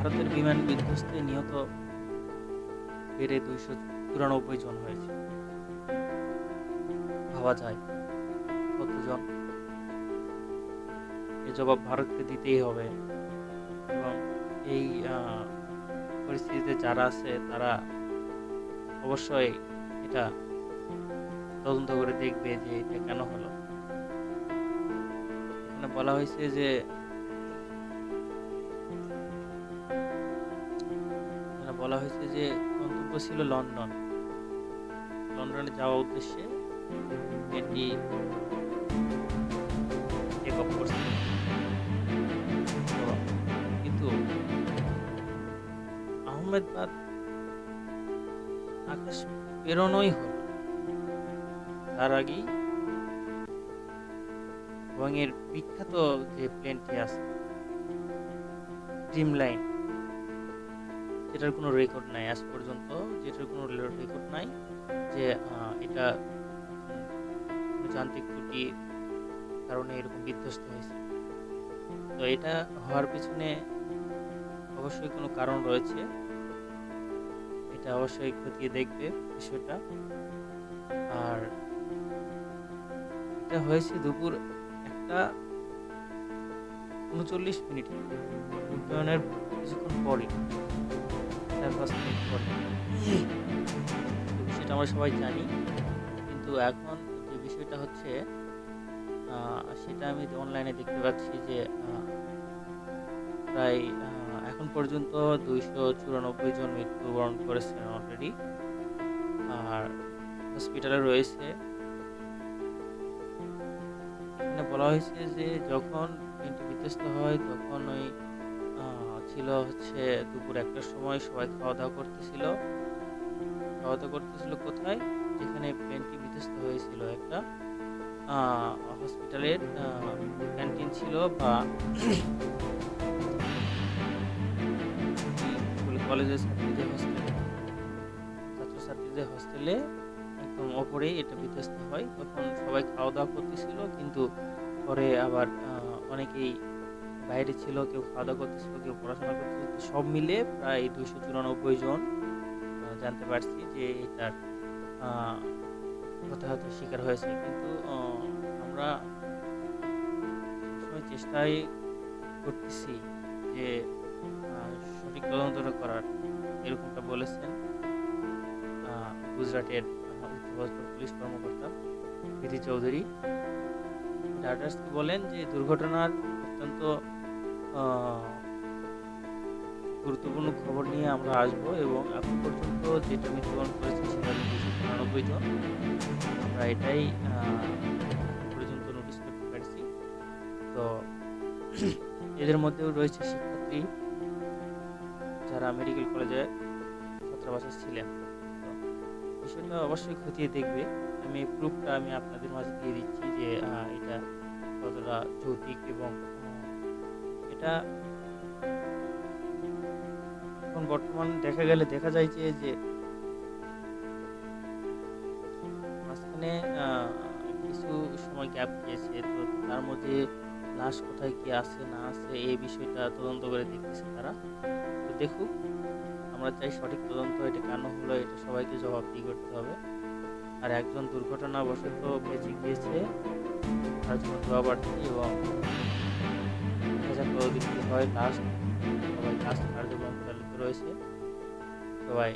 ভারতের বিমান বিধ্বস্তে নিহত বেড়ে দুইশো চুরানব্বই জন হয়েছে। ভাবা যায় কতজন। এ জবাব ভারতকে দিতেই হবে এবং এই পরিস্থিতিতে যারা আছে তারা অবশ্যই এটা তদন্ত করে দেখবে যে এটা কেন হলো। এখানে বলা হয়েছে যে বলা হয়েছে যে গন্তব্য ছিল লন্ডন। লন্ডনে যাওয়া উদ্দেশ্যে এটি অফ কিন্তু আহমেদাবাদ আকাশ বেরোনোই হলো তার আগেই এর বিখ্যাত যে প্লেনটি আছে ড্রিম লাইন যেটার কোনো রেকর্ড নাই আজ পর্যন্ত, যেটার কোনো রেকর্ড নাই যে এটা যান্ত্রিক ত্রুটি কারণে এরকম বিধ্বস্ত হয়েছে। তো এটা হওয়ার পিছনে অবশ্যই কোনো কারণ রয়েছে। এটা অবশ্যই খতিয়ে দেখবে বিষয়টা। আর এটা হয়েছে দুপুর একটা উনচল্লিশ মিনিটে। উড্ডয়নের কিছুক্ষণ পরে, চার পাঁচ মিনিট পরে। সেটা আমরা সবাই জানি, কিন্তু এখন যে বিষয়টা হচ্ছে সেটা আমি অনলাইনে দেখতে পাচ্ছি যে প্রায় এখন পর্যন্ত দুইশো চুরানব্বই জন মৃত্যুবরণ করেছেন অলরেডি আর হসপিটালে রয়েছে। বলা হয়েছে যে যখন বিধ্বস্ত হয়, তখন ওই ছিল হচ্ছে দুপুর একটার সময় সবাই খাওয়া দাওয়া করতেছিল। খাওয়া দাওয়া করতেছিল কোথায়? যেখানে প্লেনটি বিধ্বস্ত হয়েছিল একটা হসপিটালের ক্যান্টিন ছিল বা কলেজের ছাত্রীদের হোস্টেলে ছাত্রছাত্রীদের হোস্টেলে একদম ওপরেই এটা বিধ্বস্ত হয়। তখন সবাই খাওয়া দাওয়া করতেছিল, কিন্তু পরে আবার অনেকেই বাইরে ছিল, কেউ খাওয়া দাওয়া করতেছিল, কেউ পড়াশোনা করতেছিল সব মিলে প্রায় দুইশো চুরানব্বই জন জানতে পারছি যে এটার হতাহত শিকার হয়েছে। কিন্তু আমরা সবসময় চেষ্টাই করতেছি যে সঠিক তদন্তটা করার। এরকমটা বলেছেন গুজরাটের উচ্চপদস্থ পুলিশ কর্মকর্তা বিধি চৌধুরী। রাইটার্সকে বলেন যে দুর্ঘটনার অত্যন্ত গুরুত্বপূর্ণ খবর নিয়ে আমরা আসব এবং এখন পর্যন্ত যেটা মৃত্যুবরণ করেছে সেটা দুশো জন। আমরা এটাই পর্যন্ত নোটিশ করতে পারছি। তো এদের মধ্যেও রয়েছে শিক্ষার্থী যারা মেডিকেল কলেজে ছাত্রাবাসে ছিলেন। বিষয়টা অবশ্যই খতিয়ে দেখবে। আমি প্রুফটা আমি আপনাদের মাঝে দিয়ে দিচ্ছি যে এটা কতটা যৌতিক এবং এটা এখন বর্তমান দেখা গেলে দেখা যায় যে যে মাঝখানে কিছু সময় গ্যাপ গিয়েছে। তো তার মধ্যে লাশ কোথায়, কি আছে, না আছে, এই বিষয়টা তদন্ত করে দেখতেছে তারা। তো দেখুক। আমরা চাই সঠিক তদন্ত, এটা কেন হলো, এটা সবাইকে জবাবদিহি করতে হবে। আর একজন দুর্ঘটনাবশত বেঁচে গিয়েছে তার জন্য দোয়া প্রার্থী এবং হয় লাস্ট সবাই লাস্ট কার্যক্রম চালিত রয়েছে। সবাই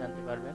জানতে পারবেন